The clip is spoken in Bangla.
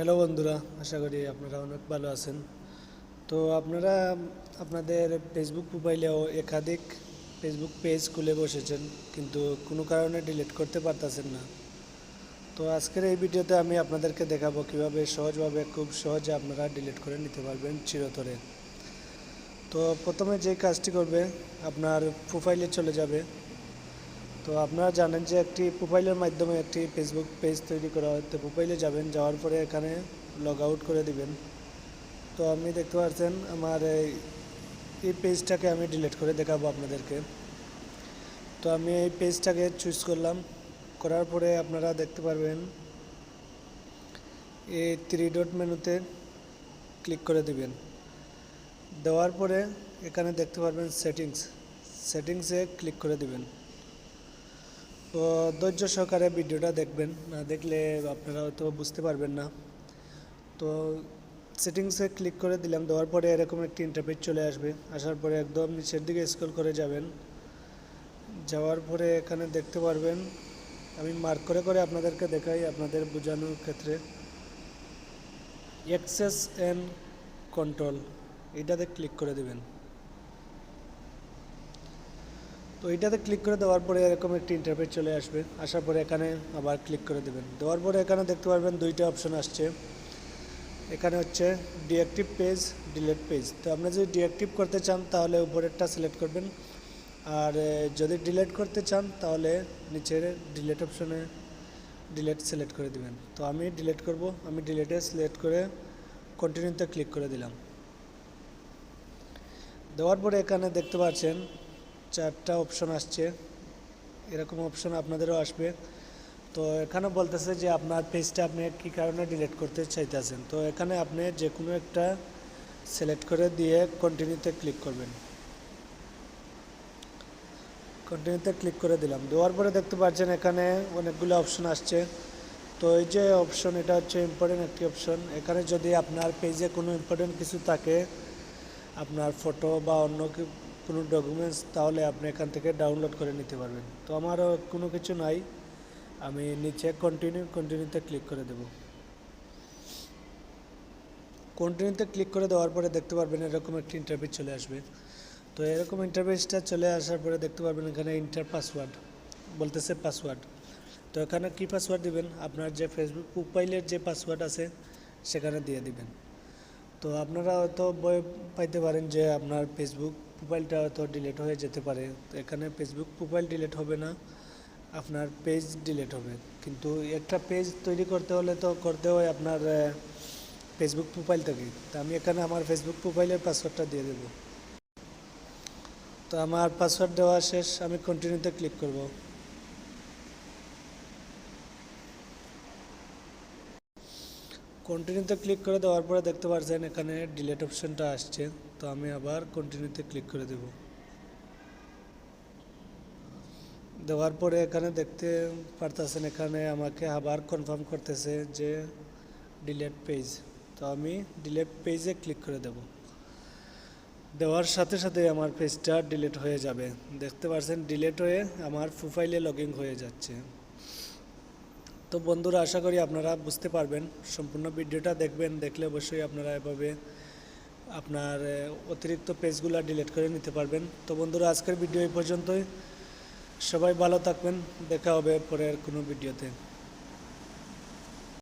হ্যালো বন্ধুরা, আশা করি আপনারা অনেক ভালো আছেন। তো আপনারা আপনাদের ফেসবুক প্রোফাইলেও একাধিক ফেসবুক পেজ খুলে বসেছেন, কিন্তু কোনো কারণে ডিলিট করতে পারতেছেন না। তো আজকের এই ভিডিওতে আমি আপনাদেরকে দেখাবো কীভাবে সহজভাবে, খুব সহজে আপনারা ডিলিট করে নিতে পারবেন চিরতরে। তো প্রথমে যে কাজটি করবে, আপনার প্রোফাইলে চলে যাবে। তো আপনারা জানেন যে একটি প্রোফাইলের মাধ্যমে একটি ফেসবুক পেজ তৈরি করা হয়। তো প্রোফাইলে যাবেন, যাওয়ার পরে এখানে লগ আউট করে দিবেন। তো আপনি দেখতে পাচ্ছেন আমার এই- এই পেজটাকে আমি ডিলিট করে দেখাবো আপনাদেরকে। তো আমি এই পেজটাকে চুজ করলাম। করার পরে আপনারা দেখতে পারবেন, এই থ্রি ডট মেনুতে ক্লিক করে দিবেন। দেওয়ার পরে এখানে দেখতে পারবেন সেটিংস সেটিংসে ক্লিক করে দিবেন। তো ধৈর্য সহকারে ভিডিওটা দেখবেন। না দেখলে আপনারা হয়তো বুঝতে পারবেন না। তো সেটিংসে ক্লিক করে দিলাম। দেওয়ার পরে এরকম একটি ইন্টারফেস চলে আসবে। আসার পরে একদম নিচের দিকে স্ক্রল করে যাবেন। যাওয়ার পরে এখানে দেখতে পারবেন, আমি মার্ক করে করে আপনাদেরকে দেখাই আপনাদের বোঝানোর ক্ষেত্রে। অ্যাক্সেস অ্যান্ড কন্ট্রোল এটাতে ক্লিক করে দিবেন। তো এটাতে ক্লিক করে দেওয়ার পরে এরকম একটি ইন্টারফেস চলে আসবে। আসার পরে এখানে আবার ক্লিক করে দেবেন। দেওয়ার পরে এখানে দেখতে পারবেন দুইটা অপশন আসছে। এখানে হচ্ছে ডিঅ্যাক্টিভ পেজ ডিলেট পেজ তো আপনি যদি ডিঅ্যাক্টিভ করতে চান, তাহলে উপরেরটা সিলেক্ট করবেন। আর যদি ডিলেট করতে চান, তাহলে নিচের ডিলেট অপশনে ডিলেট সিলেক্ট করে দিবেন। তো আমি ডিলেট করব। আমি ডিলেটে সিলেক্ট করে কন্টিনিউতে ক্লিক করে দিলাম। দেওয়ার পরে এখানে দেখতে পাচ্ছেন চারটা অপশন আসছে। এরকম অপশন আপনাদেরও আসবে। তো এখানে বলতেছে যে আপনার পেজটা আপনি কী কারণে ডিলিট করতে চাইতেছেন? তো এখানে আপনি যে কোনো একটা সিলেক্ট করে দিয়ে কন্টিনিউতে ক্লিক করবেন। কন্টিনিউতে ক্লিক করে দিলাম। দেওয়ার পরে দেখতে পাচ্ছেন এখানে অনেকগুলো অপশন আসছে। তো এই যে অপশন এটা হচ্ছে ইম্পর্টেন্ট একটি অপশন এখানে যদি আপনার পেজে কোনো ইম্পর্টেন্ট কিছু থাকে, আপনার ফটো বা অন্য কোনো ডকুমেন্টস তাহলে আপনি এখান থেকে ডাউনলোড করে নিতে পারবেন। তো আমারও কোনো কিছু নাই, আমি নিচে কন্টিনিউ কন্টিনিউতে ক্লিক করে দেব। কন্টিনিউতে ক্লিক করে দেওয়ার পরে দেখতে পারবেন এরকম একটি ইন্টারভিউ চলে আসবে। তো এরকম ইন্টারভিউসটা চলে আসার পরে দেখতে পারবেন এখানে ইন্টার পাসওয়ার্ড বলতেছে পাসওয়ার্ড তো এখানে কি পাসওয়ার্ড দিবেন? আপনার যে ফেসবুক প্রোফাইলের যে পাসওয়ার্ড আছে, সেখানে দিয়ে দিবেন। তো আপনারা হয়তো ভয় পাইতে পারেন যে আপনার ফেসবুক প্রোফাইলটা হয়তো ডিলেট হয়ে যেতে পারে। এখানে ফেসবুক প্রোফাইল ডিলেট হবে না, আপনার পেজ ডিলেট হবে। কিন্তু একটা পেজ তৈরি করতে হলে তো করতে হয় আপনার ফেসবুক প্রোফাইল থেকে তো আমি এখানে আমার ফেসবুক প্রোফাইলের পাসওয়ার্ডটা দিয়ে দেবো। তো আমার পাসওয়ার্ড দেওয়া শেষ, আমি কন্টিনিউতে ক্লিক করব। কন্টিনিউতে ক্লিক করে দেওয়ার পরে দেখতে পাচ্ছেন এখানে ডিলেট অপশনটা আসছে। তো আমি আবার কন্টিনিউতে ক্লিক করে দেব। দেওয়ার পরে এখানে দেখতে পারতেছেন এখানে আমাকে আবার কনফার্ম করতেছে যে ডিলেট পেজ তো আমি ডিলেট পেজে ক্লিক করে দেব। দেওয়ার সাথে সাথে আমার পেজটা ডিলেট হয়ে যাবে। দেখতে পাচ্ছেন ডিলেট হয়ে আমার প্রোফাইলে লগইন হয়ে যাচ্ছে। তো বন্ধুরা, আশা করি আপনারা বুঝতে পারবেন। সম্পূর্ণ ভিডিওটা দেখবেন, দেখলে অবশ্যই আপনারা এভাবে আপনার অতিরিক্ত পেজগুলো ডিলিট করে নিতে পারবেন। তো বন্ধুরা, আজকের ভিডিও এই পর্যন্তই। সবাই ভালো থাকবেন। দেখা হবে পরের কোনো ভিডিওতে।